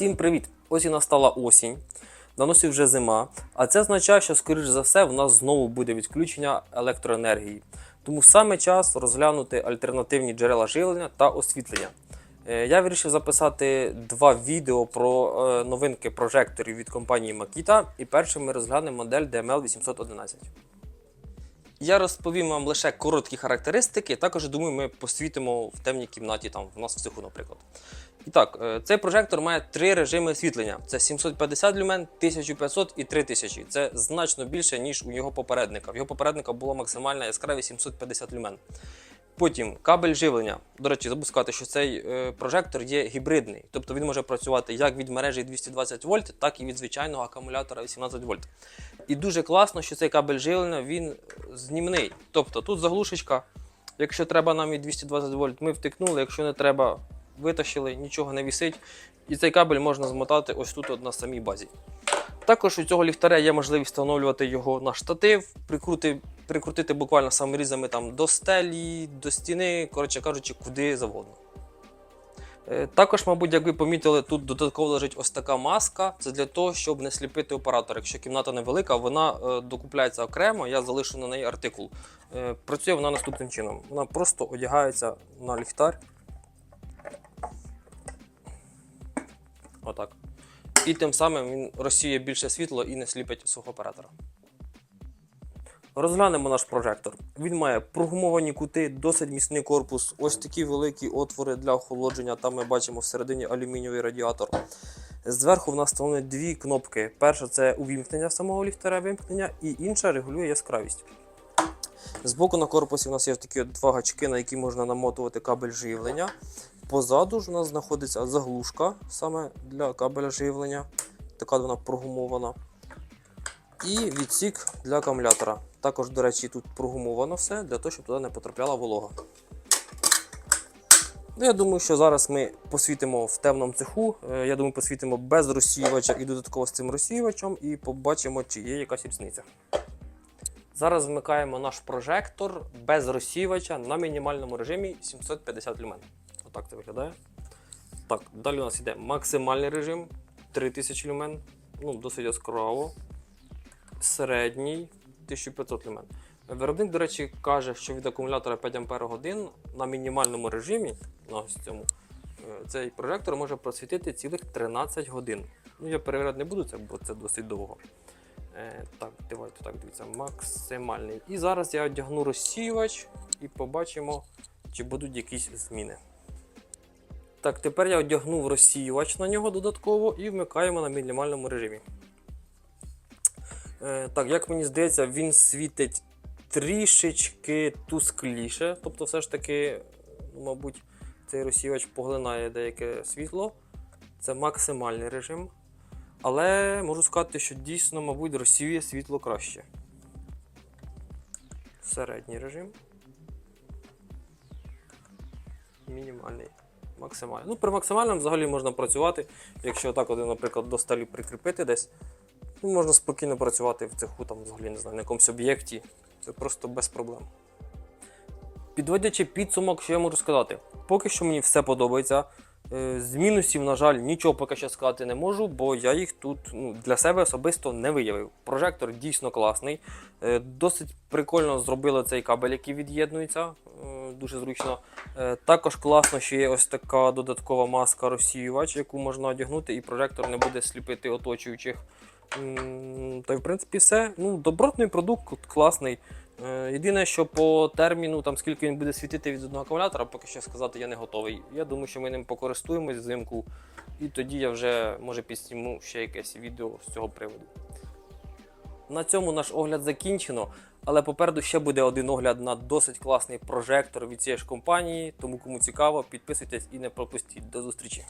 Всім привіт! Ось і настала осінь. На носі вже зима, а це означає, що, скоріш за все, в нас знову буде відключення електроенергії. Тому саме час розглянути альтернативні джерела живлення та освітлення. Е, Я вирішив записати два відео про е, новинки прожекторів від компанії Makita. І першим ми розглянемо модель DML 811. Я розповім вам лише короткі характеристики, також думаю, ми посвітимо в темній кімнаті, там в нас в цеху, наприклад. І так, е, цей прожектор має три режими освітлення: це 750 люмен, 1500 і 3000. Це значно більше, ніж у його попередника. В його попередника було максимальна яскравість 750 люмен. Потім кабель живлення. До речі, забув сказати, що цей е, прожектор є гібридний, тобто він може працювати як від мережі 220 вольт, так і від звичайного акумулятора 18 вольт. І дуже класно, що цей кабель живлення він знімний. Тобто тут заглушечка. Якщо треба нам і 220 вольт, ми втикнули, якщо не треба, витащили, нічого не вісить. І цей кабель можна змотати ось тут от на самій базі. Також у цього ліхтаря є можливість встановлювати його на штатив, прикрути, прикрутити буквально саморізами там до стелі, до стіни, коротше кажучи, куди завгодно. Е, Також, мабуть, як ви помітили, тут додатково лежить ось така маска. Це для того, щоб не сліпити оператор. Якщо кімната невелика, вона е, докупляється окремо, я залишу на неї артикул. Е, Працює вона наступним чином. Вона просто одягається на ліхтар. Отак. І тим самим він розсіє більше світло і не сліпить свого оператора. Розглянемо наш прожектор. Він має прогумовані кути, досить міцний корпус, ось такі великі отвори для охолодження. Там ми бачимо всередині алюмінієвий радіатор. Зверху в нас встановлені дві кнопки. Перша це увімкнення самого ліхтаря вимкнення, і інша регулює яскравість. Збоку на корпусі у нас є такі два гачки, на які можна намотувати кабель живлення. Позаду ж у нас знаходиться заглушка саме для кабеля живлення. Така вона прогумована. І відсік для акумулятора. Також, до речі, тут прогумовано все для того, щоб туди не потрапляла волога. Ну, Я думаю, що зараз ми посвітимо в темному цеху. Е, Я думаю, посвітимо без розсіювача і додатково з цим розсіювачем, і побачимо, чи є якась різниця. Зараз вмикаємо наш прожектор без розсіювача на мінімальному режимі 750 люмен. Отак це виглядає. Так, далі у нас йде максимальний режим 3000 люмен. Ну, досить яскраво. Середній 1500 люмен. Виробник, до речі, каже, що від акумулятора 5 Ах на мінімальному режимі на ось цьому, е, цей прожектор може просвітити цілих 13 годин. Ну, я перевіряти не буду це, бо це досить довго. Е, так, давайте так, дивіться, максимальний. І зараз я одягну розсіювач і побачимо, чи будуть якісь зміни. Так, тепер я одягнув розсіювач на нього додатково і вмикаємо на мінімальному режимі. Е, так, як мені здається, він світить трішечки тускліше. Тобто, все ж таки, мабуть, цей розсіювач поглинає деяке світло. Це максимальний режим. Але можу сказати, що дійсно, мабуть, розсіює світло краще. Середній режим. Мінімальний. Максимальний. Ну, при максимальному взагалі можна працювати. Якщо так, один, наприклад, до столі прикріпити десь, ну, можна спокійно працювати в цеху, там, взагалі, не знаю, на якомусь об'єкті. Це просто без проблем. Підводячи підсумок, що я можу сказати? Поки що мені все подобається. Е, З мінусів, на жаль, нічого поки що сказати не можу, бо я їх тут ну, для себе особисто не виявив. Прожектор дійсно класний. Е, Досить прикольно зробили цей кабель, який від'єднується. Е, Дуже зручно. Також класно, що є ось така додаткова маска розсіювач, яку можна одягнути, і прожектор не буде сліпити оточуючих. Та й в принципі все. Ну, добротний продукт, класний. Е, Єдине, що по терміну, там скільки він буде світити від одного акумулятора, поки що сказати я не готовий. Я думаю, що ми ним покористуємось взимку, і тоді я вже може підсніму ще якесь відео з цього приводу. На цьому наш огляд закінчено, але попереду ще буде один огляд на досить класний прожектор від цієї ж компанії. Тому кому цікаво, підписуйтесь і не пропустіть. До зустрічі!